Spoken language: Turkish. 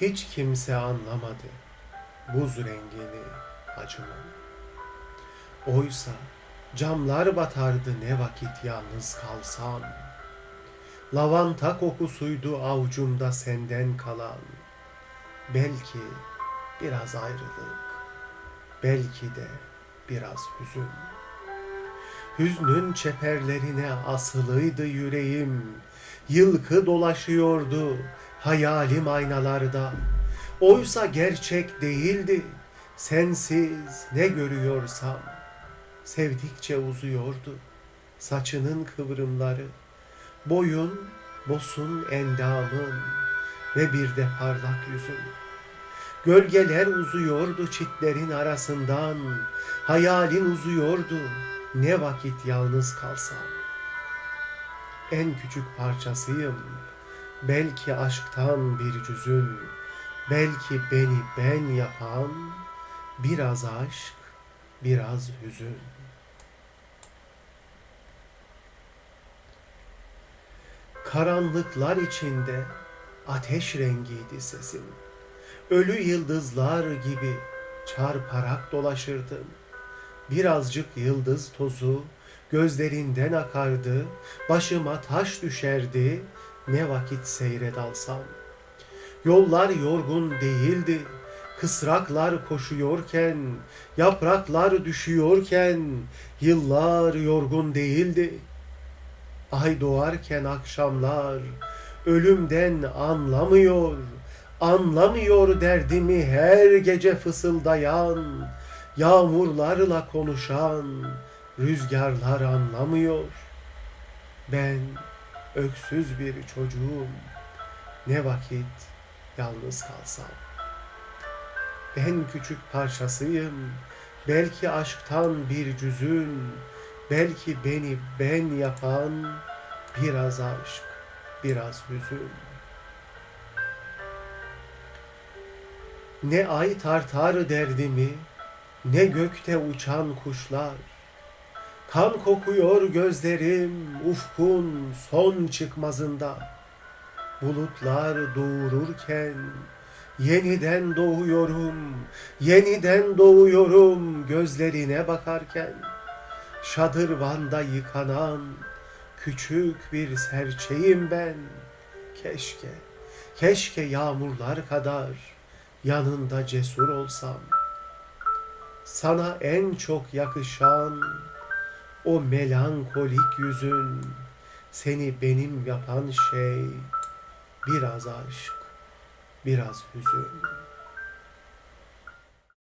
Hiç kimse anlamadı buz rengini acımın. Oysa camlar batardı ne vakit yalnız kalsam. Lavanta kokusuydu avucumda senden kalan. Belki biraz ayrılık, belki de biraz hüzün. Hüznün çeperlerine asılıydı yüreğim. Yılkı dolaşıyordu hayalim aynalarda. Oysa gerçek değildi. Sensiz ne görüyorsam. Sevdikçe uzuyordu saçının kıvrımları. Boyun, bosun endamın ve bir de parlak yüzün. Gölgeler uzuyordu çitlerin arasından. Hayalin uzuyordu ne vakit yalnız kalsam. En küçük parçasıyım. Belki aşktan bir cüzün. Belki beni ben yapan biraz aşk, biraz hüzün. Karanlıklar içinde ateş rengiydi sesim. Ölü yıldızlar gibi çarparak dolaşırdım. Birazcık yıldız tozu gözlerinden akardı, başıma taş düşerdi, ne vakit seyre dalsam. Yollar yorgun değildi, kısraklar koşuyorken, yapraklar düşüyorken, yıllar yorgun değildi. Ay doğarken akşamlar, ölümden anlamıyor, anlamıyor derdimi her gece fısıldayan, yağmurlarla konuşan, rüzgarlar anlamıyor. Ben öksüz bir çocuğum, ne vakit yalnız kalsam. En küçük parçasıyım, belki aşktan bir cüzün, belki beni ben yapan biraz aşk, biraz hüzün. Ne ay tartar derdimi, ne gökte uçan kuşlar. Kan kokuyor gözlerim ufkun son çıkmazında. Bulutlar doğururken yeniden doğuyorum, yeniden doğuyorum gözlerine bakarken. Şadırvanda yıkanan küçük bir serçeyim ben. Keşke, keşke yağmurlar kadar yanında cesur olsam. Sana en çok yakışan o melankolik yüzün, seni benim yapan şey biraz aşk, biraz hüzün.